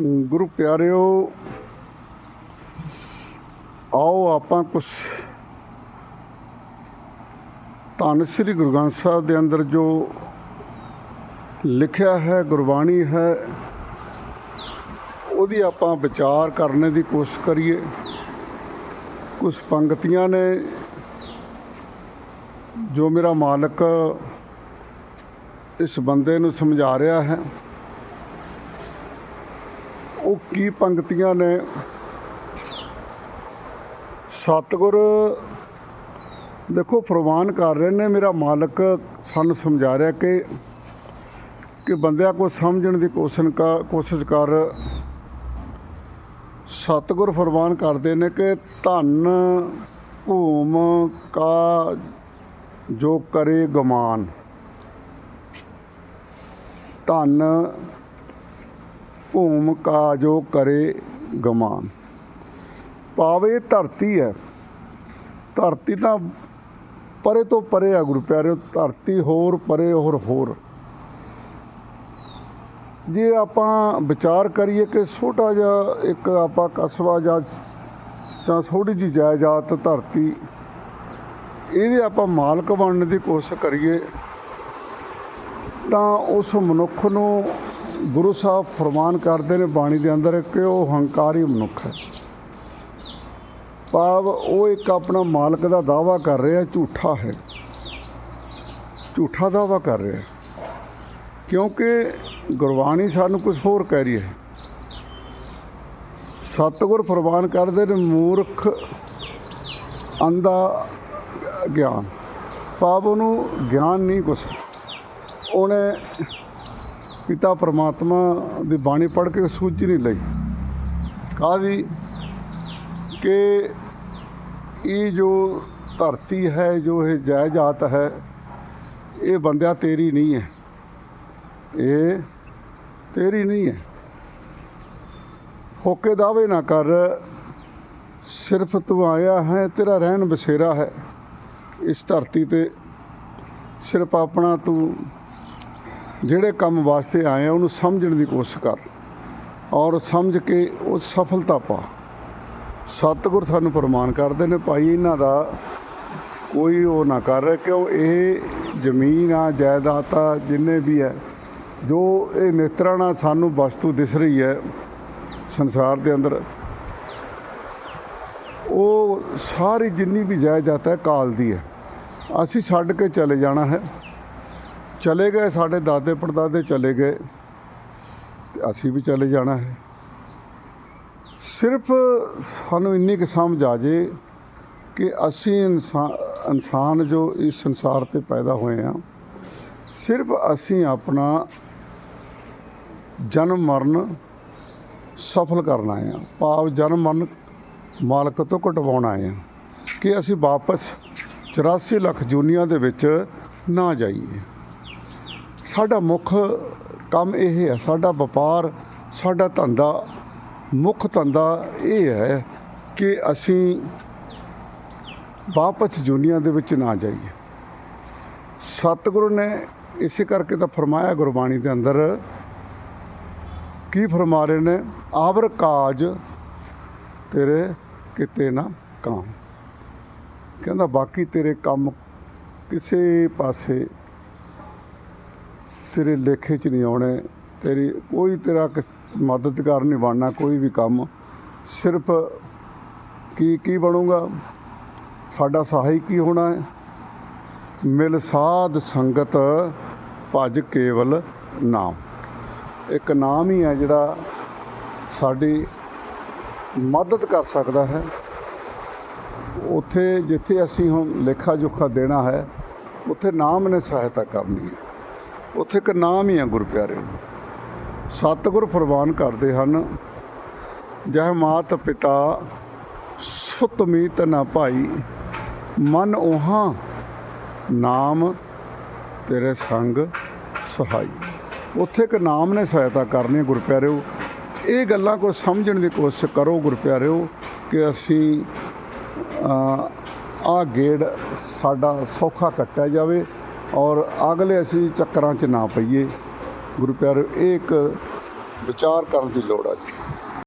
ਗੁਰੂ ਪਿਆਰਿਓ, ਆਓ ਆਪਾਂ ਕੁਝ ਧੰਨ ਸ੍ਰੀ ਗੁਰੂ ਗ੍ਰੰਥ ਸਾਹਿਬ ਦੇ ਅੰਦਰ ਜੋ ਲਿਖਿਆ ਹੈ, ਗੁਰਬਾਣੀ ਹੈ, ਉਹਦੀ ਆਪਾਂ ਵਿਚਾਰ ਕਰਨ ਦੀ ਕੋਸ਼ਿਸ਼ ਕਰੀਏ। ਕੁਝ ਪੰਕਤੀਆਂ ਨੇ ਜੋ ਮੇਰਾ ਮਾਲਕ ਇਸ ਬੰਦੇ ਨੂੰ ਸਮਝਾ ਰਿਹਾ ਹੈ। ਉਹ ਕੀ ਪੰਕਤੀਆਂ ਨੇ? ਸਤਿਗੁਰ, ਦੇਖੋ ਫਰਮਾਨ ਕਰ ਰਹੇ ਨੇ, ਮੇਰਾ ਮਾਲਕ ਸਾਨੂੰ ਸਮਝਾ ਰਿਹਾ ਕਿ ਕਿ ਬੰਦਿਆਂ ਕੋ ਸਮਝਣ ਦੀ ਕੋਸ਼ਿਸ਼ ਕਰ ਕੋਸ਼ਿਸ਼ ਕਰ। ਸਤਿਗੁਰ ਫਰਮਾਨ ਕਰਦੇ ਨੇ ਕਿ ਧੰਨ ਭੂਮ ਕਾ ਜੋ ਕਰੇ ਗਮਾਨ। ਧੰਨ ਭੂਮ ਕਾ ਜੋ ਕਰੇ ਗਮਾਨ। ਪਾਵੇ ਧਰਤੀ ਹੈ। ਧਰਤੀ ਤਾਂ ਪਰੇ ਤੋਂ ਪਰੇ ਆ ਗੁਰੂ ਪਿਆਰਿਓ, ਧਰਤੀ ਹੋਰ ਪਰੇ ਹੋਰ ਹੋਰ। ਜੇ ਆਪਾਂ ਵਿਚਾਰ ਕਰੀਏ ਕਿ ਛੋਟਾ ਜਿਹਾ ਇੱਕ ਆਪਾਂ ਕਸਬਾ ਜਾਂ ਜਾਂ ਥੋੜੀ ਜਿਹੀ ਜਾਇਦਾਦ ਧਰਤੀ, ਇਹਦੇ ਆਪਾਂ ਮਾਲਕ ਬਣਨ ਦੀ ਕੋਸ਼ਿਸ਼ ਕਰੀਏ, ਤਾਂ ਉਸ ਮਨੁੱਖ ਨੂੰ ਗੁਰੂ ਸਾਹਿਬ ਫਰਮਾਨ ਕਰਦੇ ਨੇ ਬਾਣੀ ਦੇ ਅੰਦਰ ਕਿ ਉਹ ਹੰਕਾਰੀ ਮਨੁੱਖ ਹੈ। ਭਾਵ ਉਹ ਇੱਕ ਆਪਣਾ ਮਾਲਕ ਦਾ ਦਾਵਾ ਕਰ ਰਿਹਾ, ਝੂਠਾ ਹੈ। ਝੂਠਾ ਦਾਵਾ ਕਰ ਰਿਹਾ ਕਿਉਂਕਿ ਗੁਰਬਾਣੀ ਸਾਨੂੰ ਕੁਝ ਹੋਰ ਕਹਿ ਰਹੀ ਹੈ। ਸਤਿਗੁਰ ਫਰਮਾਨ ਕਰਦੇ ਨੇ ਮੂਰਖ ਅੰਧਾ ਗਿਆਨ। ਭਾਵ ਉਹਨੂੰ ਗਿਆਨ ਨਹੀਂ ਕੁਛ। ਉਹਨੇ ਪਿਤਾ ਪਰਮਾਤਮਾ ਦੀ ਬਾਣੀ ਪੜ੍ਹ ਕੇ ਸੂਝ ਨਹੀਂ ਲਈ। ਕਾਹਦੀ ਕਿ ਇਹ ਜੋ ਧਰਤੀ ਹੈ, ਜੋ ਇਹ ਜਾਇਦਾਦ ਹੈ, ਇਹ ਬੰਦਿਆ ਤੇਰੀ ਨਹੀਂ ਹੈ। ਇਹ ਤੇਰੀ ਨਹੀਂ ਹੈ। ਹੋਕੇ ਦਾਵੇ ਨਾ ਕਰ। ਸਿਰਫ ਤੂੰ ਆਇਆ ਹੈ, ਤੇਰਾ ਰਹਿਣ ਬਸੇਰਾ ਹੈ। ਇਸ ਧਰਤੀ ਤੇ ਸਿਰਫ ਆਪਣਾ ਤੂੰ ਜਿਹੜੇ ਕੰਮ ਵਾਸਤੇ ਆਏ ਆ, ਉਹਨੂੰ ਸਮਝਣ ਦੀ ਕੋਸ਼ਿਸ਼ ਕਰ ਔਰ ਸਮਝ ਕੇ ਉਹ ਸਫਲਤਾ ਪਾ। ਸਤਿਗੁਰ ਸਾਨੂੰ ਪ੍ਰਮਾਣ ਕਰਦੇ ਨੇ, ਭਾਈ, ਇਹਨਾਂ ਦਾ ਕੋਈ ਉਹ ਨਾ ਕਰ ਰਿਹਾ ਕਿਉਂ ਇਹ ਜ਼ਮੀਨ ਆ, ਜਾਇਦਾਦ ਆ, ਜਿੰਨੇ ਵੀ ਹੈ ਜੋ ਇਹ ਨੇਤਰਾਂ ਨਾਲ ਸਾਨੂੰ ਵਸਤੂ ਦਿਸ ਰਹੀ ਹੈ ਸੰਸਾਰ ਦੇ ਅੰਦਰ, ਉਹ ਸਾਰੀ ਜਿੰਨੀ ਵੀ ਜਾਇਦਾਦ ਹੈ ਕਾਲ ਦੀ ਹੈ। ਅਸੀਂ ਛੱਡ ਕੇ ਚਲੇ ਜਾਣਾ ਹੈ। ਚਲੇ ਗਏ, ਸਾਡੇ ਦਾਦੇ ਪੜਦਾਦੇ ਚਲੇ ਗਏ। ਤੇ ਅਸੀਂ ਵੀ ਚਲੇ ਜਾਣਾ ਹੈ। ਸਿਰਫ ਸਾਨੂੰ ਇੰਨੀ ਕੁ ਸਮਝ ਆ ਜੇ ਕਿ ਅਸੀਂ ਇਨਸਾਨ ਇਨਸਾਨ ਜੋ ਇਸ ਸੰਸਾਰ ਤੇ ਪੈਦਾ ਹੋਏ ਆ ਸਿਰਫ ਅਸੀਂ ਆਪਣਾ ਜਨਮ ਮਰਨ ਸਫਲ ਕਰਨਾ ਆ ਭਾਵ ਜਨਮ ਮਰਨ ਮਾਲਕ ਤੋਂ ਕਟਵਾਉਣਾ ਆ ਕਿ ਅਸੀਂ ਵਾਪਸ 84 ਲੱਖ ਜੂਨੀਆਂ ਦੇ ਵਿੱਚ ਨਾ ਜਾਈਏ। ਸਾਡਾ ਮੁੱਖ ਕੰਮ ਇਹ ਹੈ, ਸਾਡਾ ਵਪਾਰ, ਸਾਡਾ ਧੰਦਾ, ਮੁੱਖ ਧੰਦਾ ਇਹ ਹੈ ਕਿ ਅਸੀਂ ਵਾਪਸ ਜੁਨੀਆਂ ਦੇ ਵਿੱਚ ਨਾ ਜਾਈਏ। ਸਤਿਗੁਰੂ ਨੇ ਇਸੇ ਕਰਕੇ ਤਾਂ ਫਰਮਾਇਆ ਗੁਰਬਾਣੀ ਦੇ ਅੰਦਰ, ਕੀ ਫਰਮਾ ਰਹੇ ਨੇ? ਆਵਰ ਕਾਜ ਤੇਰੇ ਕਿਤੇ ਨਾ ਕਾਮ। ਕਹਿੰਦਾ, ਬਾਕੀ ਤੇਰੇ ਕੰਮ ਕਿਸੇ ਪਾਸੇ ਤੇਰੇ ਲੇਖੇ 'ਚ ਨਹੀਂ ਆਉਣੇ, ਤੇਰੀ ਕੋਈ ਤੇਰਾ ਕਿਸ- ਮਦਦਗਾਰ ਨਹੀਂ ਬਣਨਾ, ਕੋਈ ਵੀ ਕੰਮ। ਸਿਰਫ ਕੀ ਕੀ ਬਣੂਗਾ? ਸਾਡਾ ਸਹਾਈ ਕੀ ਹੋਣਾ ਹੈ? ਮਿਲ ਸਾਧ ਸੰਗਤ ਭਜ ਕੇਵਲ ਨਾਮ। ਇੱਕ ਨਾਮ ਹੀ ਹੈ ਜਿਹੜਾ ਸਾਡੀ ਮਦਦ ਕਰ ਸਕਦਾ ਹੈ। ਉੱਥੇ ਜਿੱਥੇ ਅਸੀਂ ਹੁਣ ਲੇਖਾ ਜੋਖਾ ਦੇਣਾ ਹੈ, ਉੱਥੇ ਨਾਮ ਨੇ ਸਹਾਇਤਾ ਕਰਨੀ ਹੈ। ਉੱਥੇ ਇੱਕ ਨਾਮ ਹੀ ਹੈ ਗੁਰੂ ਪਿਆਰਿਓ ਸਤਿਗੁਰ ਫਰਮਾਨ ਕਰਦੇ ਹਨ, ਜਹ ਮਾਤ ਪਿਤਾ ਸੁਤ ਮੀਤ ਨਾ ਭਾਈ, ਮਨ ਉਹਾਂ ਨਾਮ ਤੇਰੇ ਸੰਗ ਸਹਾਈ। ਉੱਥੇ ਇੱਕ ਨਾਮ ਨੇ ਸਹਾਇਤਾ ਕਰਨੀ ਹੈ ਪਿਆਰਿਓ ਇਹ ਗੱਲਾਂ ਕੋ ਸਮਝਣ ਦੀ ਕੋਸ਼ਿਸ਼ ਕਰੋ ਗੁਰੂ ਪਿਆਰਿਓ ਕਿ ਅਸੀਂ ਆ ਗੇੜ ਸਾਡਾ ਸੌਖਾ ਕੱਟਿਆ ਜਾਵੇ। ਔਰ ਅਗਲੇ ਅਸੀਂ ਚੱਕਰਾਂ 'ਚ ਨਾ ਪਈਏ। ਗੁਰੂ ਪਿਆਰਿਓ ਇਹ ਇੱਕ ਵਿਚਾਰ ਕਰਨ ਦੀ ਲੋੜ ਹੈ ਜੀ।